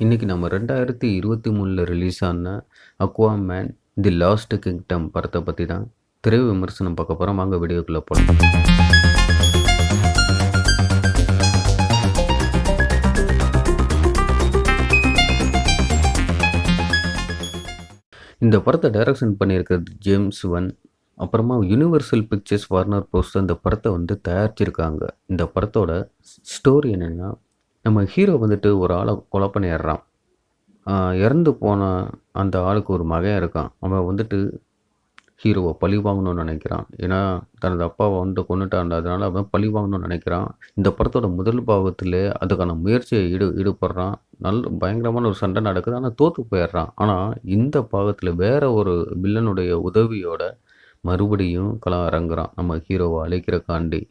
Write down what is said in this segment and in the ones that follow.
இன்றைக்கி நம்ம ரெண்டாயிரத்தி இருபத்தி மூணில் ரிலீஸ் ஆன Aqua man the last kingdom படத்தை பற்றி தான் திரை விமர்சனம் பார்க்க போகிறோம் வாங்க வீடியோக்குள்ளே போகலாம் இந்த படத்தை டைரக்ஷன் பண்ணியிருக்கிறது ஜேம்ஸ் வன் அப்புறமா யுனிவர்சல் பிக்சர்ஸ் வார்னர் போஸ்ட் இந்த படத்தை வந்து தயாரிச்சிருக்காங்க. இந்த படத்தோட ஸ்டோரி என்னென்னா நம்ம ஹீரோ வந்துட்டு ஒரு ஆளை கொலை பண்ணிடுறான். இறந்து போன அந்த ஆளுக்கு ஒரு மகன் இருக்கான். அவன் வந்துட்டு ஹீரோவை பழி வாங்கணும்னு நினைக்கிறான். ஏன்னா தனது அப்பாவை வந்து கொண்டுட்டான் அதனால் அவன் பழி வாங்கணும்னு நினைக்கிறான். இந்த படத்தோட முதல் பாகத்தில் அதுக்கான முயற்சியை ஈடு ஈடுபடுறான். நல்ல பயங்கரமான ஒரு சண்டை நடக்குது. ஆனால் தோற்று போயிடுறான். ஆனால் இந்த பாகத்தில் வேற ஒரு வில்லனுடைய உதவியோட மறுபடியும் களம் இறங்குறான். நம்ம ஹீரோவை அழைக்கிறக்காண்டி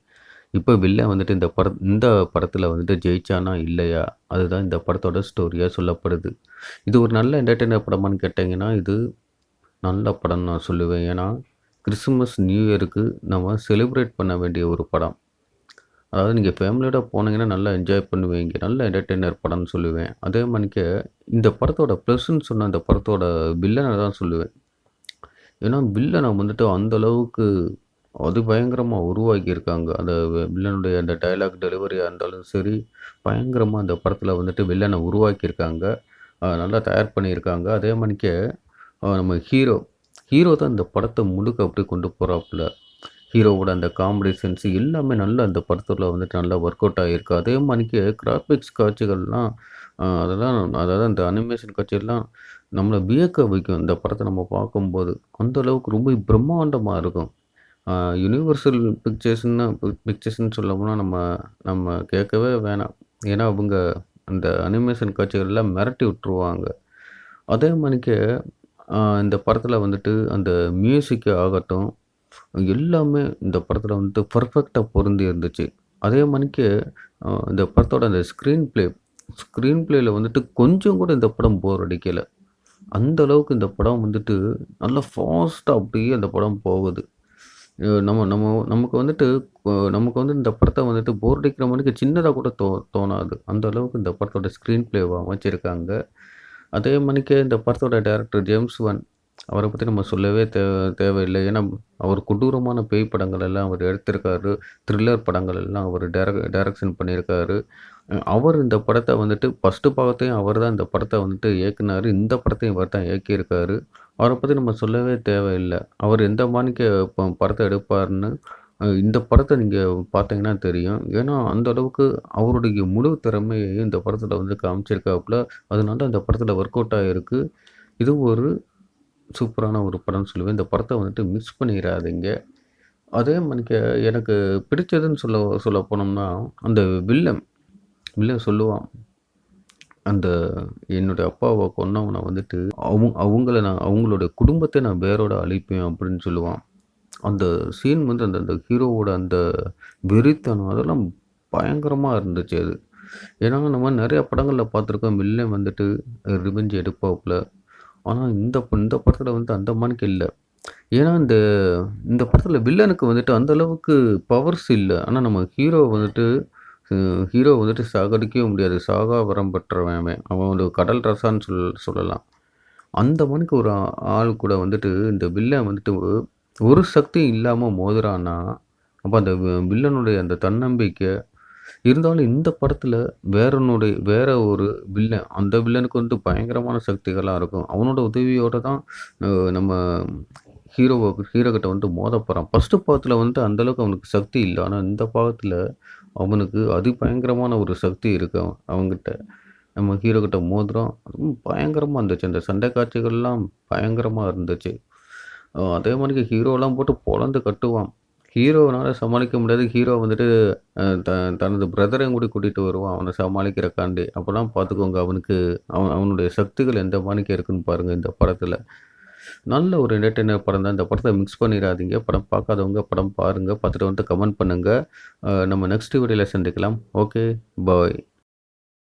இப்போ வில்லன் வந்துட்டு இந்த பட இந்த படத்தில் வந்துட்டு ஜெயிச்சானா இல்லையா? அதுதான் இந்த படத்தோட ஸ்டோரியாக சொல்லப்படுது. இது ஒரு நல்ல என்டர்டெய்னர் படமான்னு கேட்டிங்கன்னா இது நல்ல படம் நான் சொல்லுவேன். ஏன்னா கிறிஸ்மஸ் நியூ இயருக்கு நம்ம செலிப்ரேட் பண்ண வேண்டிய ஒரு படம். அதாவது நீங்கள் ஃபேமிலியோட போனீங்கன்னா நல்லா என்ஜாய் பண்ணுவீங்க. நல்ல என்டர்டெய்னர் படம்னு சொல்லுவேன். அதே மாதிரிக்க இந்த படத்தோட ப்ளஸ்ன்னு சொன்ன அந்த படத்தோட வில்லனை தான் சொல்லுவேன். ஏன்னா வில்லனை வந்துட்டு அந்த அளவுக்கு அது பயங்கரமாக உருவாக்கியிருக்காங்க. அந்த வில்லனுடைய அந்த டைலாக் டெலிவரியாக இருந்தாலும் சரி பயங்கரமாக அந்த படத்தில் வந்துட்டு வில்லனை உருவாக்கியிருக்காங்க. நல்லா தயார் பண்ணியிருக்காங்க. அதே மாதிரிக்க நம்ம ஹீரோ ஹீரோ தான் இந்த படத்தை முழுக்க அப்படியே கொண்டு போகிறாப்புல ஹீரோவோட அந்த காமெடி சென்ஸ் எல்லாமே நல்லா அந்த படத்தில் வந்துட்டு நல்லா ஒர்க் அவுட் ஆகிருக்கு அதே மாதிரிக்கு கிராஃபிக்ஸ் காட்சிகள்லாம் அதெல்லாம் அதாவது அந்த அனிமேஷன் காட்சியெல்லாம் நம்மளை வியக்க வைக்கும். இந்த படத்தை நம்ம பார்க்கும்போது அந்த அளவுக்கு ரொம்ப பிரம்மாண்டமாக இருக்கும். யூனிவர்சல் பிக்சர்ஸ்ன்னு பிக்சர்ஸ்ன்னு சொல்ல போனால் நம்ம நம்ம கேட்கவே வேணாம். ஏன்னா அவங்க அந்த அனிமேஷன் காட்சிகள்லாம் மிரட்டி விட்டுருவாங்க. அதே மாதிரிக்கே இந்த படத்தில் வந்துட்டு அந்த மியூசிக்கு ஆகட்டும் எல்லாமே இந்த படத்தில் வந்துட்டு பர்ஃபெக்டாக பொருந்தி இருந்துச்சு. அதே மாதிரிக்கு இந்த படத்தோட அந்த ஸ்க்ரீன் ப்ளே ஸ்க்ரீன் ப்ளேயில் வந்துட்டு கொஞ்சம் கூட இந்த படம் போர் அடிக்கலை. அந்த அளவுக்கு இந்த படம் வந்துட்டு நல்லா ஃபாஸ்ட்டாக அப்படியே அந்த படம் போகுது. நம்ம நம்ம நமக்கு வந்துட்டு நமக்கு வந்து இந்த படத்தை வந்துட்டு போர் அடிக்கிற மாதிரிக்கு சின்னதாக கூட தோ தோணாது. அந்த அளவுக்கு இந்த படத்தோட ஸ்க்ரீன் பிளேவாக அமைச்சிருக்காங்க. அதே மாதிரிக்கே இந்த படத்தோட டேரக்டர் ஜேம்ஸ் வான் அவரை பற்றி நம்ம சொல்லவே தே தேவையில்லை. ஏன்னா அவர் கொடூரமான பேய் படங்கள் எல்லாம் அவர் எடுத்திருக்காரு. த்ரில்லர் படங்கள் எல்லாம் அவர் டேரக் டைரக்ஷன் பண்ணியிருக்காரு. அவர் இந்த படத்தை வந்துட்டு ஃபஸ்ட்டு பாகத்தையும் அவர் தான் இந்த படத்தை வந்துட்டு இயக்குனாரு. இந்த படத்தையும் இவர் தான் இயக்கியிருக்காரு. அவரை பற்றி நம்ம சொல்லவே தேவையில்லை. அவர் எந்த மாணிக்க ப- படத்தை எடுப்பாருன்னு இந்த படத்தை நீங்கள் பார்த்தீங்கன்னா தெரியும். ஏன்னா அந்த அளவுக்கு அவருடைய முழு திறமையையும் இந்த படத்தில் வந்து காமிச்சிருக்காப்புல. அதனால இந்த படத்தில் ஒர்க் அவுட் ஆகிருக்கு இது ஒரு சூப்பரான ஒரு படம்னு சொல்லுவேன். இந்த படத்தை வந்துட்டு மிஸ் பண்ணிடாதீங்க அதே மாதிரி எனக்கு பிடிச்சதுன்னு சொல்ல சொல்ல போனோம்னா அந்த வில்லம் வில்லம் சொல்லுவான். அந்த என்னுடைய அப்பாவை கொன்னவனை வந்துட்டு அவங்க அவங்கள நான் அவங்களுடைய குடும்பத்தை நான் வேரோட அழிப்பேன் அப்படின்னு சொல்லுவான். அந்த சீன் வந்து அந்த அந்த ஹீரோவோட அந்த வெறித்தனம் அதெல்லாம் பயங்கரமாக இருந்துச்சு அது. ஏன்னா நம்ம நிறைய படங்களில் பார்த்துருக்கோம். வில்லன் வந்துட்டு ரிவெஞ்ச் எடுப்பாப்புல. ஆனால் இந்த இந்த படத்தில் வந்து அந்த மானுக்கு இல்லை. ஏன்னா இந்த இந்த படத்தில் வில்லனுக்கு வந்துட்டு அந்த அளவுக்கு பவர்ஸ் இல்லை. ஆனால் நம்ம ஹீரோ வந்துட்டு ஹீரோ வந்துட்டு சாகடிக்கவே முடியாது. சாகா வரம் பெற்றவன் அவன். ஒரு கடல் ரசான்னு சொல் சொல்லலாம். அந்த மணிக்கு ஒரு ஆள் கூட வந்துட்டு இந்த வில்லன் வந்துட்டு ஒரு சக்தியும் இல்லாமல் மோதுறான்னா அப்போ அந்த வில்லனுடைய அந்த தன்னம்பிக்கை இருந்தாலும் இந்த படத்தில் வேறனுடைய வேற ஒரு வில்லன் அந்த வில்லனுக்கு வந்து பயங்கரமான சக்திகளாக இருக்கும். அவனோட உதவியோட தான் நம்ம ஹீரோவை ஹீரோ கிட்ட வந்து மோத போகிறான் ஃபஸ்ட்டு பாகத்தில் வந்துட்டு அந்தளவுக்கு அவனுக்கு சக்தி இல்லை. ஆனால் இந்த பாகத்தில் அவனுக்கு அது பயங்கரமான ஒரு சக்தி இருக்கு அவன் நம்ம ஹீரோக்கிட்ட மோதிரம் ரொம்ப பயங்கரமாக இருந்துச்சு. அந்த சண்டை காட்சிகள்லாம் பயங்கரமாக இருந்துச்சு. அதே மாதிரி ஹீரோலாம் போட்டு பொழந்து கட்டுவான். ஹீரோனால் சமாளிக்க முடியாது. ஹீரோ வந்துட்டு த தனது பிரதரையும் கூட கூட்டிகிட்டு வருவான். அவனை சமாளிக்கிறக்காண்டி. அப்போலாம் பார்த்துக்கோங்க அவனுக்கு அவன் அவனுடைய சக்திகள் எந்த மாதிரிக்கு இருக்குன்னு பாருங்கள் இந்த படத்தில். நல்ல ஒரு என்டர்டெய்னர் படம் தான் இந்த படத்தை மிக்ஸ் பண்ணிடாதீங்க. படம் பார்க்காதவங்க படம் பாருங்கள் பார்த்துட்டு வந்துட்டு கமெண்ட் பண்ணுங்கள் நம்ம நெக்ஸ்ட் வீடியோவில் சந்திக்கலாம். Okay bye